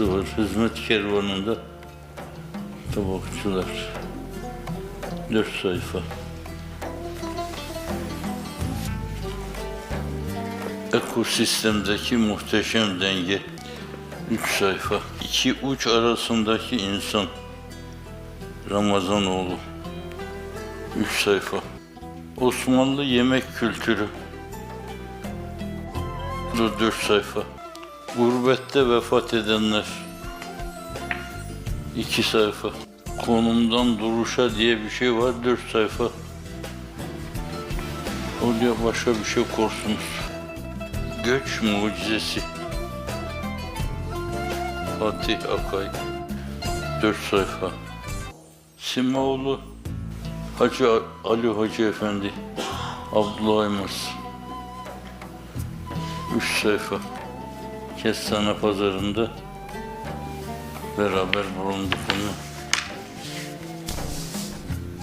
Var. Hizmet kervanında tabakçılar. Dört sayfa. Ekosistemdeki muhteşem denge. Üç sayfa. İki uç arasındaki insan. Ramazanoğlu. Üç sayfa. Osmanlı yemek kültürü. Bu dört sayfa. Gurbette vefat edenler. İki sayfa. Konumdan duruşa diye bir şey var. Dört sayfa. Oraya başka bir şey korsunuz. Göç mucizesi. Fatih Akay. Dört sayfa. Simaoğlu. Hacı Ali Hoca Efendi. Abdullah Aymaz. Üç sayfa. Kestane pazarında beraber bulunduk onunla.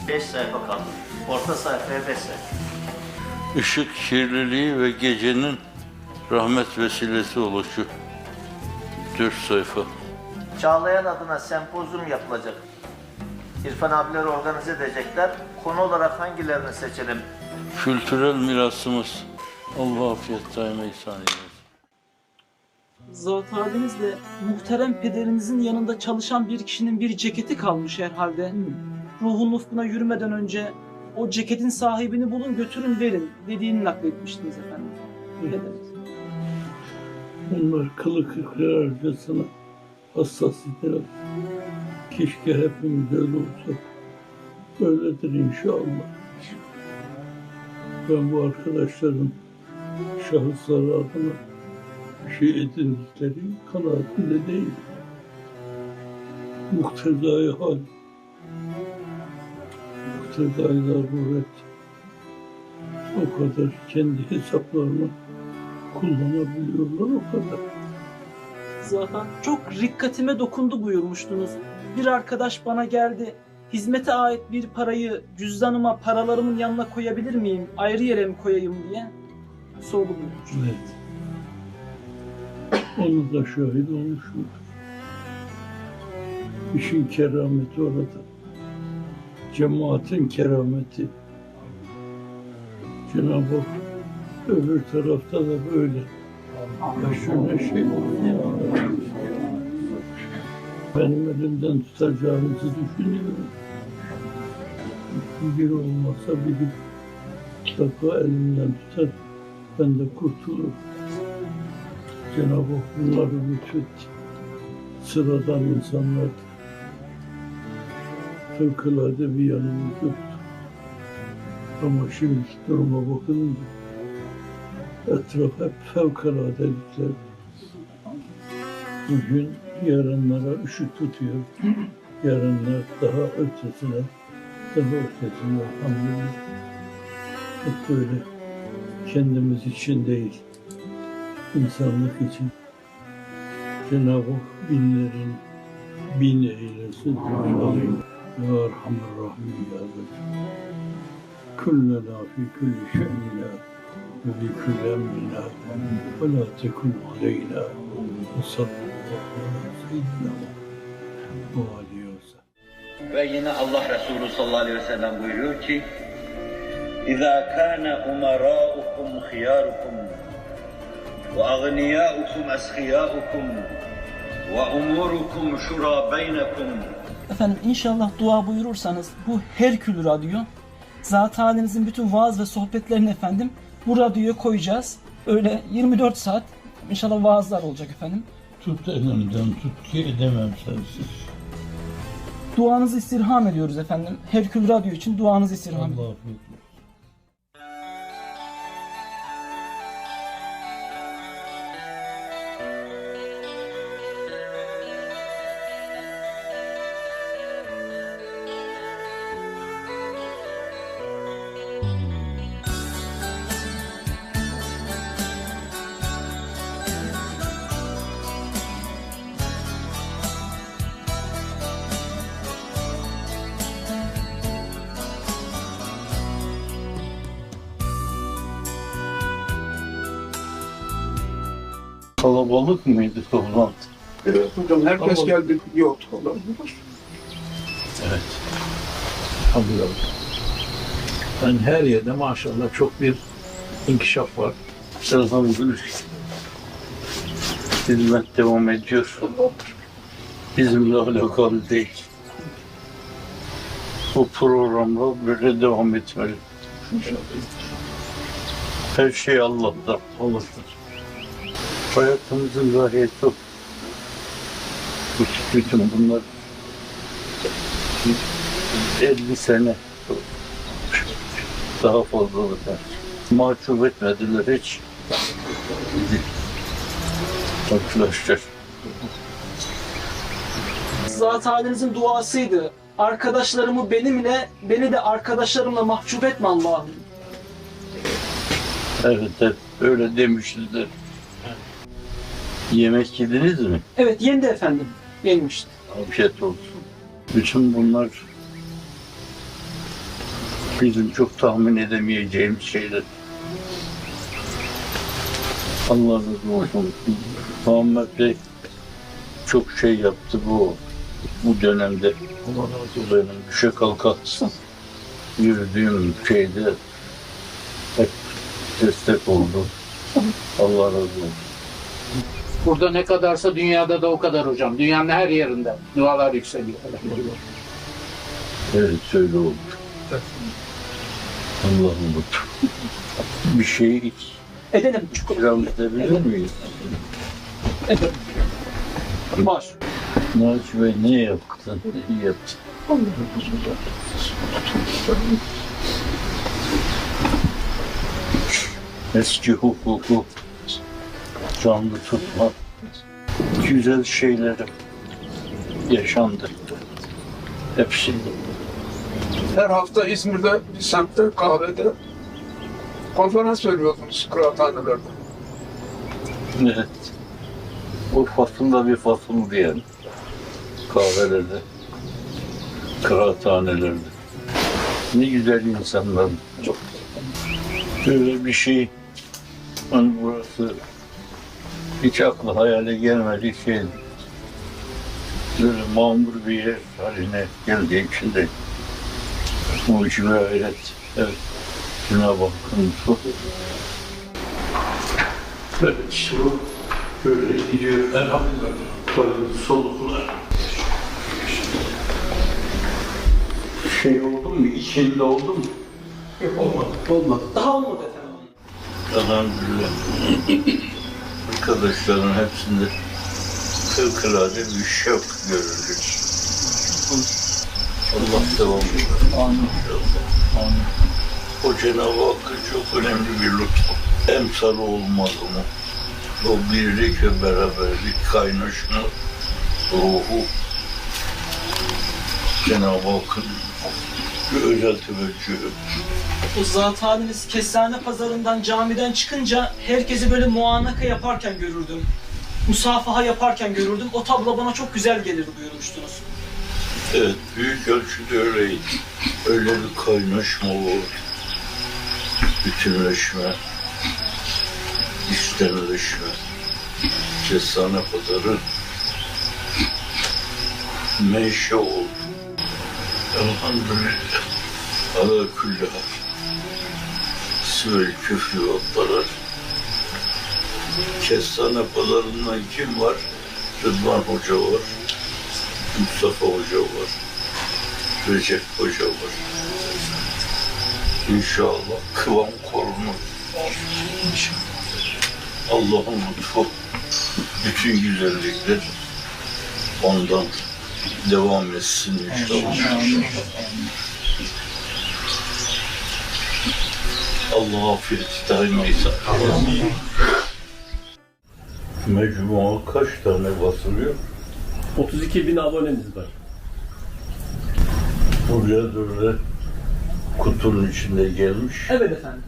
5 sayfa kaldı. Orta sayfaya 5 sayfa. Işık kirliliği ve gecenin rahmet vesilesi oluşu. Dört sayfa. Çağlayan adına sempozyum yapılacak. İrfan abileri organize edecekler. Konu olarak hangilerini seçelim? Kültürel mirasımız. Allah afiyet daima ihsan eylesin. Zat halinizle muhterem pederinizin yanında çalışan bir kişinin bir ceketi kalmış herhalde. Ruhun ufkuna yürümeden önce o ceketin sahibini bulun götürün verin dediğini nakletmiştiniz efendim. Ne demek? Onlar kılı kırklarcasına hassas idiler. Keşke hepimiz öyle olsak. Öyledir inşallah. Ben bu arkadaşların şahısları adına şey edindikleri kanaatinde değil. Muktezai hal. Muktezai zaruret. O kadar kendi hesaplarını kullanabiliyorlar o kadar. Zaten çok rikkatime dokundu buyurmuştunuz. Bir arkadaş bana geldi. Hizmete ait bir parayı cüzdanıma paralarımın yanına koyabilir miyim? Ayrı yere mi koyayım diye sordu buyurmuş. Evet. Onu da şahit olmuşum. İşin kerameti orada. Cemaatin kerameti. Cenab-ı Hak öbür tarafta da böyle. Şöyle şey. Benim elimden tutacağınızı düşünüyorum. Biri olmasa biri mutlaka elimden tutar. Ben de kurtulurum. Cenab-ı Hak bunları lütfetti. Sıradan insanlar fevkalade bir yanımız yoktu. Ama şimdi duruma bakılınca etraf hep fevkaladelikler. Bugün yarınlara ışık tutuyor. Yarınlar daha ötesine, daha ötesine hamdolsun. Hep böyle kendimiz için değil, insanlık için. Cenab-ı Hak binlerin bin eylesin. Ya Erhamer Rahim Ya Rabbi. Kullena fi kulli şeyina ve bi kulli emrina ve la tekun aleyna ve sallallahu seyyidina ve aleyhi ve yine Allah Resulü sallallahu aleyhi ve sellem buyuruyor ki İzâ kâne umarâukum khiyârukum eshiyâukum ve umûrukum şurâ beynekum Efendim inşallah dua buyurursanız bu Herkül Radyo Zat halinizin bütün vaaz ve sohbetlerini efendim bu radyoya koyacağız. Öyle 24 saat inşallah vaazlar olacak efendim. Tut elimden tut ki edemem sensiz. Duanızı istirham ediyoruz efendim. Herkül Radyo için duanızı istirham ediyoruz. Kalabalık mıydı toplantı? Evet hocam herkes Ama- geldi yoktu olabilir. Evet. Hamdülillah. Yani her yerde maşallah çok bir inkişaf var. Elhamdülillah. Hizmet devam ediyor. Bizimle alakalı değil. Bu programda böyle devam etmeli. Her şey Allah'tan. Allah'tan. Hayatımızın gayesi o. Bu- Bütün bunlar 50 sene daha fazla da mahcup etmediler hiç. Arkadaşlar Zat halinizin duasıydı. Arkadaşlarımı benimle, beni de arkadaşlarımla mahcup etme Allah'ım. evet hep öyle demişler. Yemek yediniz mi? Evet yendi efendim. Yenmişti. Afiyet olsun. Bütün bunlar bizim çok tahmin edemeyeceğimiz şeyler. Allah razı olsun. Muhammed Bey çok şey yaptı bu bu dönemde. Allah razı olsun. Benim düşe kalka yürüdüğüm şeyde hep destek oldu. Allah razı olsun. Burada ne kadarsa dünyada da o kadar hocam. Dünyanın her yerinde dualar yükseliyor. Evet öyle oldu. Allah'ım lütfu. Bir şey iç. Edelim. İkram edebilir miyiz? Edelim. Var. Naci Bey ne yaptın? İyi yaptın. Eski hukuku canlı tutmak güzel şeylerim yaşandı. Hepsi. Her hafta İzmir'de bir semtte kahvede konferans veriyordunuz kıraathanelerde. Evet. O fasılda bir fasıl diyelim. Kahvelerde, kıraathanelerde. Ne güzel insanlar. Çok. Böyle bir şey, hani burası hiç aklı hayale gelmedi şey. Böyle mamur bir yer haline geldiği için de mucize gayret. Evet. Cenab-ı Hakk'ın lütfu. Böyle işte bu böyle gidiyor. Elhamdülillah. Böyle soluklar. Şey oldu mu? İçinde oldu mu? Olmadı. Olmadı. Daha olmadı efendim. Elhamdülillah. Arkadaşların hepsinde fevkalade bir şevk görülür. Allah devam etsin. Amin. O Cenab-ı Hakk'ın çok önemli bir lütfu. Emsalı olmaz mı? O birlik ve beraberlik kaynaşma ruhu Cenab-ı Hakk'ın bir özel teveccühü. O zat haliniz kestane pazarından camiden çıkınca herkesi böyle muanaka yaparken görürdüm. Musafaha yaparken görürdüm. O tablo bana çok güzel gelirdi buyurmuştunuz. Evet, büyük ölçüde öyleydi. Öyle bir kaynaşma oldu. Bütünleşme, içtenleşme. Kestane pazarı meşe oldu. Elhamdülillah. Ala külli hal. Sivil küfrü ve Kestane pazarından kim var? Rıdvan Hoca var. Mustafa Hoca var. Recep Hoca var. İnşallah kıvam korunur. Allah'ın lütfu, bütün güzellikler ondan devam etsin inşallah. Allah afiyet daim eylesin. Mecmua kaç tane basılıyor? 32 bin abonemiz var. Buraya böyle kutunun içinde gelmiş. Evet efendim.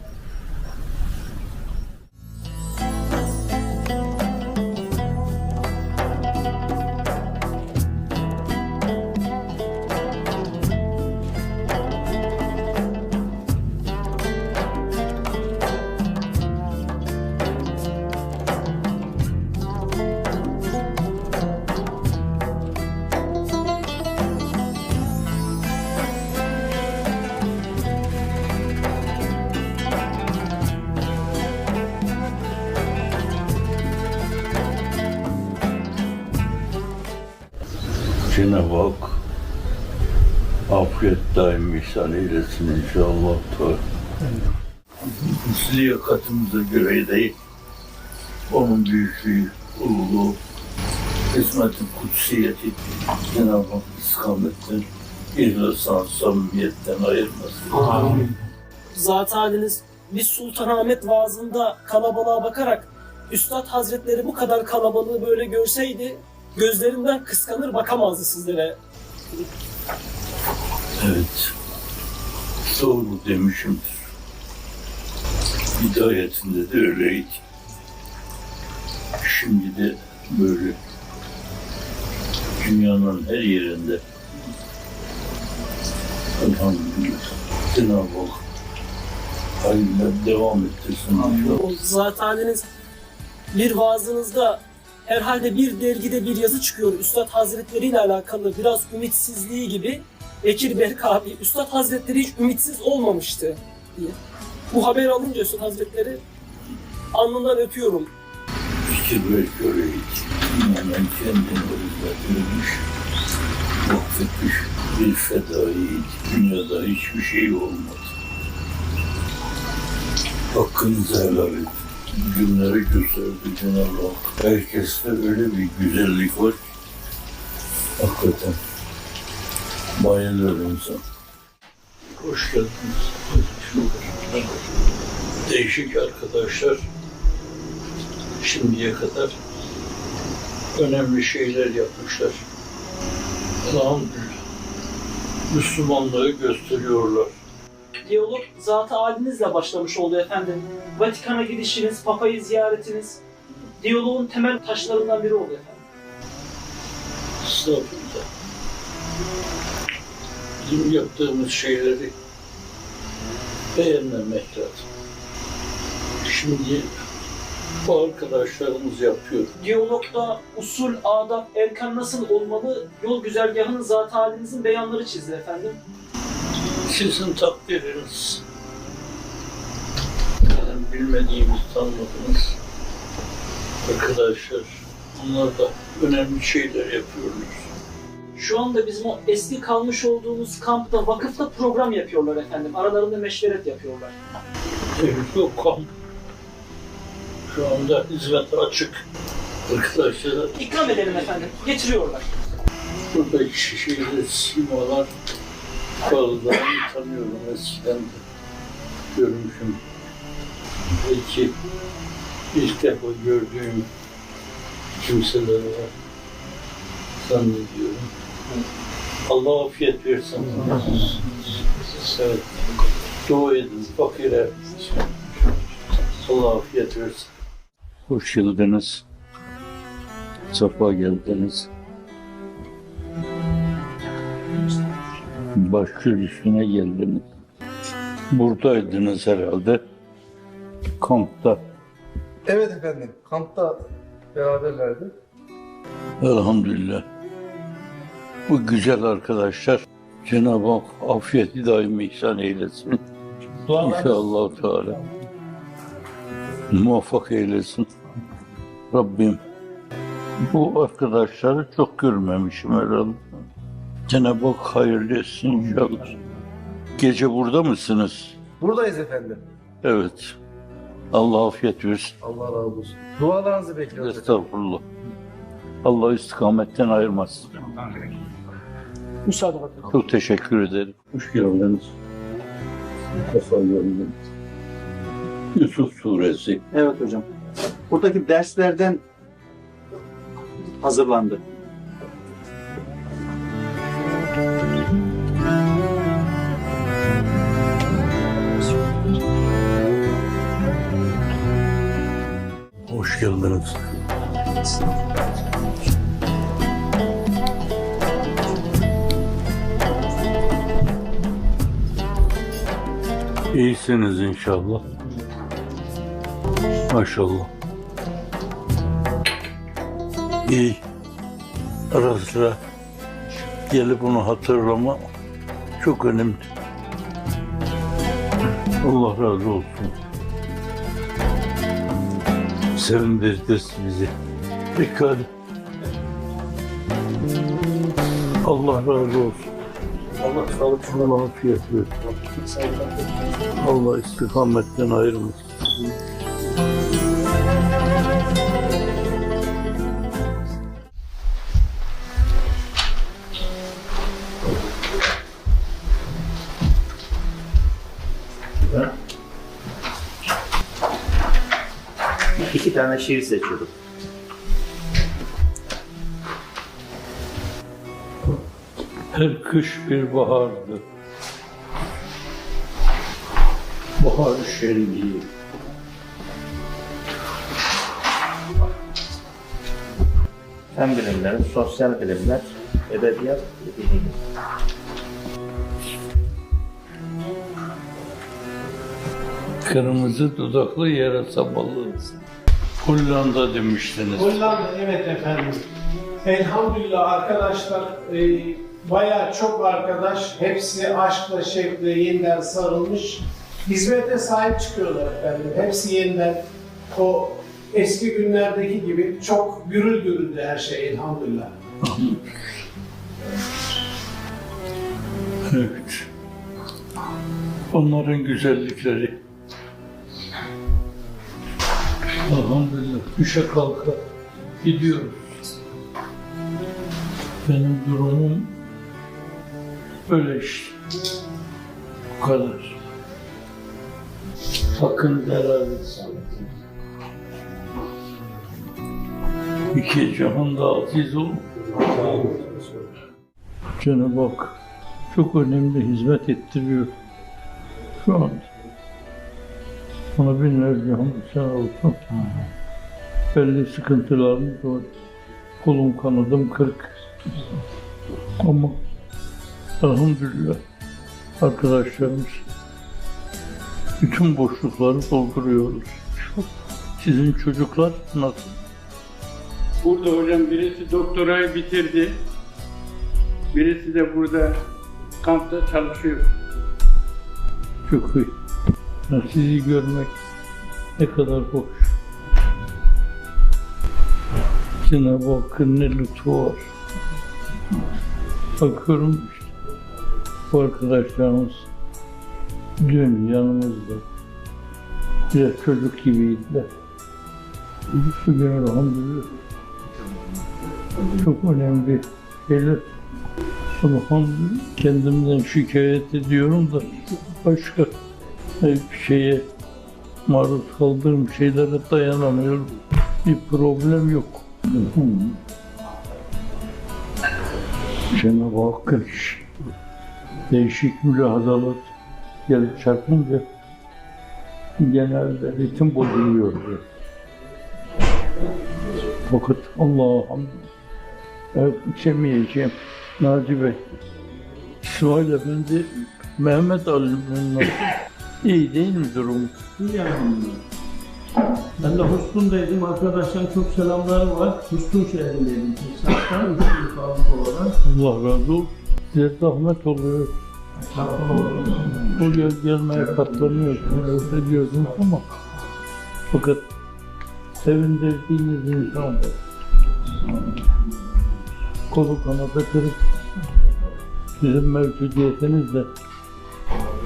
İhsan eylesin inşallah. Biz liyakatımıza göre değil, onun büyüklüğü, ululuğu, hizmetin kutsiyeti, Cenab-ı Hak istikametten, ihlastan, samimiyetten ayırmasın. Zat haliniz bir Sultanahmet vaazında kalabalığa bakarak Üstad Hazretleri bu kadar kalabalığı böyle görseydi gözlerinden kıskanır bakamazdı sizlere. Evet, doğru demişimdir. Hidayetinde de öyleydi. Şimdi de böyle dünyanın her yerinde elhamdülillah Cenab-ı Hak hayırla devam ettirsin. O zat haliniz bir vaazınızda herhalde bir dergide bir yazı çıkıyor Üstad Hazretleri ile alakalı biraz ümitsizliği gibi. Bekir Berk abi Üstad Hazretleri hiç ümitsiz olmamıştı diye. Bu haberi alınca Üstad Hazretleri alnından öpüyorum. Fikir ve göreydi. Dünyanın kendini hizmetlemiş, vakfetmiş bir fedaiydi. Dünyada hiçbir şey olmadı. Hakkınızı helal edin. Günleri gösterdi Cenab-ı Hak. Herkeste öyle bir güzellik var ki hakikaten bayılır insan. Hoş geldiniz. Değişik arkadaşlar şimdiye kadar önemli şeyler yapmışlar. Elhamdülillah. Müslümanlığı gösteriyorlar. Diyalog zat-ı halinizle başlamış oldu efendim. Vatikan'a gidişiniz, Papa'yı ziyaretiniz, diyaloğun temel taşlarından biri oldu efendim. Estağfurullah. Bizim yaptığımız şeyleri beğenmemek lazım. Şimdi bu arkadaşlarımız yapıyor. Diyalogda usul, adab, erkan nasıl olmalı, yol güzergahını zat-ı halinizin beyanları çizdi efendim. Sizin takdiriniz. Benim bilmediğimiz, tanımadığımız arkadaşlar. Onlar da önemli şeyler yapıyorlar. Şu anda bizim o eski kalmış olduğumuz kampta, vakıfta program yapıyorlar efendim. Aralarında meşveret yapıyorlar. Yok kamp. Şu anda hizmet açık. Arkadaşlar İkram edelim efendim. Getiriyorlar. buradaki şişeyle simalar bazılarını tanıyorum eskiden de görmüşüm. Belki ilk defa gördüğüm kimseler var zannediyorum. Allah afiyet versin. Evet. Dua edin fakire. Allah afiyet versin. Hoş geldiniz. Safa geldiniz. Başka üstüne geldiniz. Buradaydınız herhalde. Kampta. Evet efendim. Kampta beraberlerdi. Elhamdülillah. Bu güzel arkadaşlar Cenab-ı Hak afiyeti daim ihsan eylesin. İnşallah Teala. Muvaffak eylesin. Rabbim bu arkadaşları çok görmemişim herhalde. Cenab-ı Hak hayırlı etsin inşallah. Gece burada mısınız? Buradayız efendim. Evet. Allah afiyet versin. Allah razı olsun. Dualarınızı bekliyoruz. Estağfurullah. Allah istikametten ayırmasın. Müsaade bakın. Çok teşekkür ederim. Hoş geldiniz. Kafa geldiniz. Yusuf Suresi. Evet hocam. Buradaki derslerden hazırlandı. Hoş geldiniz. İyisiniz inşallah. Maşallah. İyi. Ara sıra gelip onu hatırlama çok önemli. Allah razı olsun. Sevindirdiniz bizi. Dikkat. Allah razı olsun. Allah sağlık Allah afiyet versin. Allah istikametten ayırmasın. İki tane şiir seçiyordum. Her kış bir bahardı. Bahar şenliği. Fen bilimleri, sosyal bilimler, edebiyat, dini. Kırmızı dudaklı yarasa balığı. Hollanda demiştiniz. Hollanda evet efendim. Elhamdülillah arkadaşlar e, bayağı çok arkadaş. Hepsi aşkla şevkle yeniden sarılmış. Hizmete sahip çıkıyorlar efendim. Hepsi yeniden o eski günlerdeki gibi çok gürül gürüldü her şey elhamdülillah. Evet. Onların güzellikleri. Elhamdülillah. Düşe kalka gidiyoruz. Benim durumum böyle işte. Bu kadar. Sakın zarar etsin. İki cihanda aziz ol. Cenab-ı Hak çok önemli hizmet ettiriyor şu an. Ona binlerce hamd sen olsun. Belli sıkıntılarımız var. Kolum kanadım kırık. Ama elhamdülillah arkadaşlarımız bütün boşlukları dolduruyoruz. Sizin çocuklar nasıl? Burada hocam birisi doktorayı bitirdi. Birisi de burada kampta çalışıyor. Çok iyi. Sizi görmek ne kadar hoş. Cenab-ı Hakk'ın ne lütfu var. Bakıyorum bu arkadaşlarımız dün yanımızda. Biraz çocuk gibiydiler. Bugün elhamdülillah çok önemli şeyler. Elhamdülillah kendimden şikayet ediyorum da başka bir şeye maruz kaldığım şeylere dayanamıyorum. Bir problem yok. Cenab-ı Hakk'ın değişik mülahazalar gelip çarpınca genelde ritim bozuluyor. Fakat Allah'a hamd. İçemeyeceğim. Naci Bey. İsmail Efendi, Mehmet Ali'nin nasıl? İyi değil mi durum? Yani. Ben de Hustun'daydım. Arkadaşlar çok selamlar var. Hustun şehrindeydim. Teksars'tan üç yıl sağlık olarak. Allah razı olsun. Size zahmet oluyor. Buraya gelmeye katlanıyorsunuz, ediyorsunuz ama fakat sevindirdiğiniz insan kolu kanadı kırık sizin mevcudiyetinizle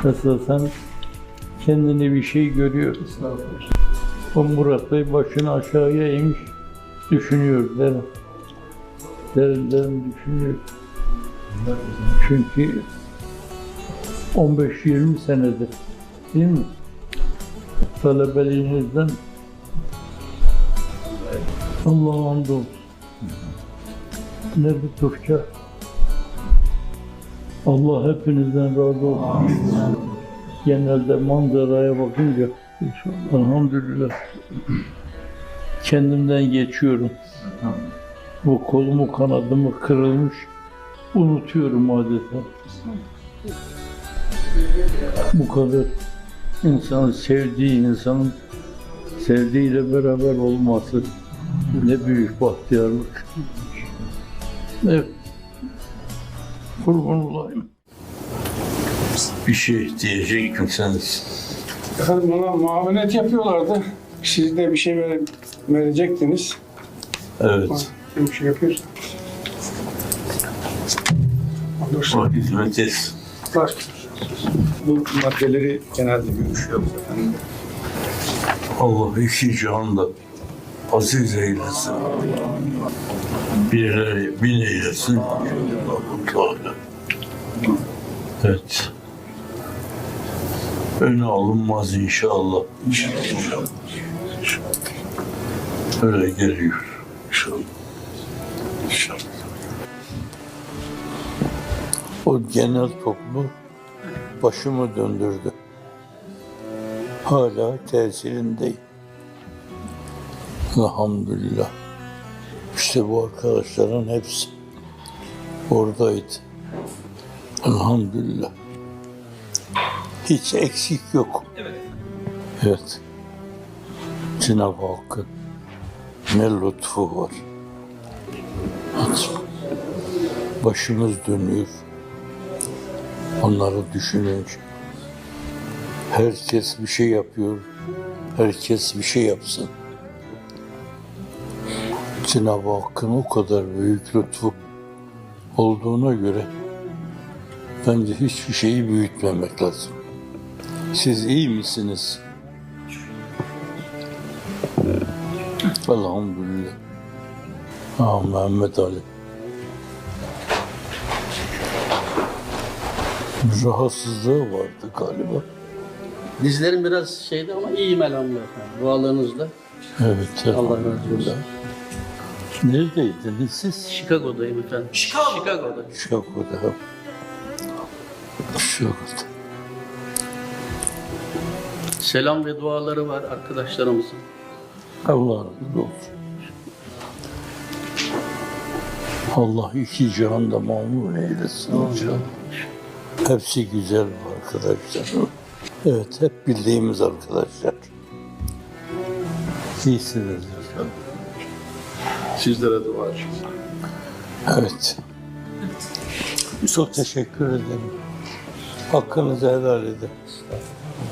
esasen kendini bir şey görüyor. O Murat Bey başını aşağıya eğmiş düşünüyor derin. Derin derin düşünüyor. Çünkü 15-20 senedir değil mi? Talebeliğinizden Allah'a hamdolsun. Ne lütufça. Allah hepinizden razı olsun. Genelde manzaraya bakınca elhamdülillah kendimden geçiyorum. Bu kolumu kanadımı kırılmış unutuyorum adeta. Bu kadar insanın sevdiği insanın sevdiğiyle beraber olması ne büyük bahtiyarlık. Evet. Kurban olayım. Bir şey diyecek misiniz? Efendim bana muamelet yapıyorlardı. Siz de bir şey vere- verecektiniz. Evet. Bir şey yapıyorsun. Hizmet etsin. Bu maddeleri genelde görüşüyoruz efendim. Allah iki cihanda aziz eylesin. Bir bin eylesin. Evet. Öne alınmaz inşallah. İnşallah. Öyle geliyor. İnşallah. O genel toplu başımı döndürdü. Hala tesirindeyim. Elhamdülillah. İşte bu arkadaşların hepsi oradaydı. Elhamdülillah. Hiç eksik yok. Evet. Evet. Cenab-ı Hakk'ın ne lütfu var. Başımız dönüyor. Onları düşününce. Herkes bir şey yapıyor. Herkes bir şey yapsın. Cenab-ı Hakk'ın o kadar büyük lütfu olduğuna göre bence hiçbir şeyi büyütmemek lazım. Siz iyi misiniz? Elhamdülillah. Ah Mehmet Ali. Rahatsızlığı vardı galiba. Dizlerim biraz şeydi ama iyiyim elhamdülillah. Dualarınızla. Evet. Allah razı olsun. Neredeydiniz siz? Chicago'dayım efendim. Chicago. Chicago'da. Şako'da. Şako'da. Selam ve duaları var arkadaşlarımızın. Allah razı olsun. Allah iki cihanda mamur eylesin inşallah. Hepsi güzel arkadaşlar. Evet, hep bildiğimiz arkadaşlar. İyisiniz. Sizlere dua için. Evet. Çok teşekkür ederim. Hakkınızı helal edin.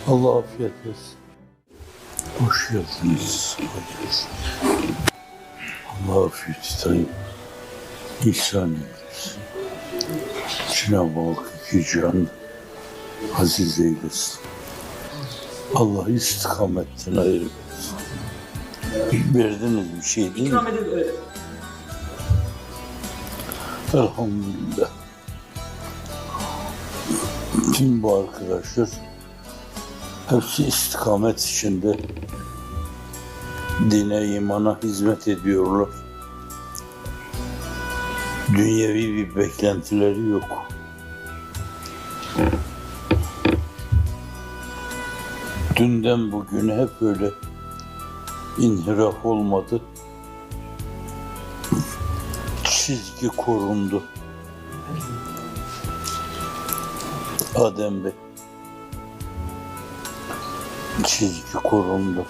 Allah afiyet versin. Hoş geldiniz. Allah afiyet tayyip. İhsan eylesin. Cenab-ı Hak iki can aziz eylesin. Allah istikametten ayırmasın. Verdiniz bir şey değil mi? İkram öyle. Elhamdülillah. Tüm bu arkadaşlar hepsi istikamet içinde dine, imana hizmet ediyorlar. Dünyevi bir beklentileri yok. Dünden bugüne hep öyle inhiraf olmadı. Çizgi korundu. Adem Bey. Çizgi korundu.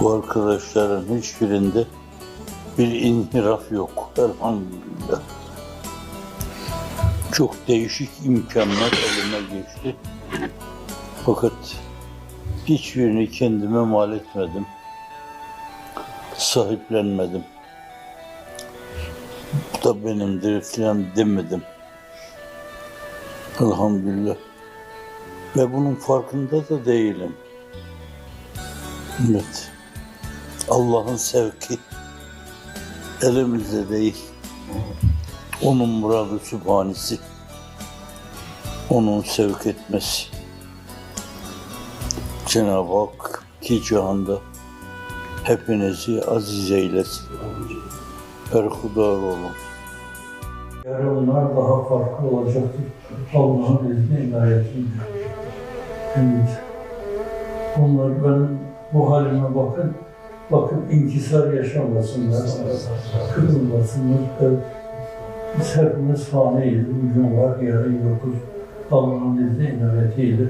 Bu arkadaşların hiçbirinde bir inhiraf yok. Elhamdülillah. Çok değişik imkanlar elime geçti. Fakat hiçbirini kendime mal etmedim. Sahiplenmedim. Bu da benimdir filan demedim. Elhamdülillah. Ve bunun farkında da değilim. Evet. Allah'ın sevki elimizde değil. Onun muradı sübhanesi. Onun sevk etmesi. Cenab-ı Hak ki cihanda hepinizi aziz eylesin. Berhudar olun. Yarınlar daha farklı olacaktır. Allah'ın izni inayetiyle. Evet. Onlar benim bu halime bakın. Bakın inkisar yaşamasınlar. Kırılmasınlar. Evet. Biz hepimiz faniyiz. Bugün var, yarın yokuz. Allah'ın izni inayetiyle.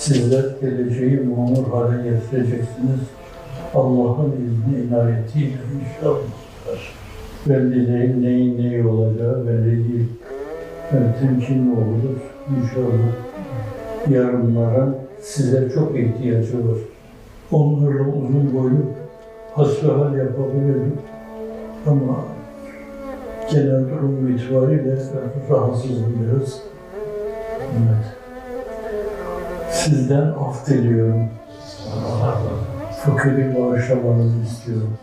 Sizler geleceği mamur hale getireceksiniz. Allah'ın izni inayetiyle inşallah. Belli değil, neyin neyi olacağı belli değil. Evet, temkinli oluruz inşallah. Yarınlara size çok ihtiyacı var. Onlarla uzun boylu hasbihal yapabilirim. Ama genel durum itibariyle rahatsızım biraz. Evet. Sizden af diliyorum. Fakiri bağışlamanızı istiyorum.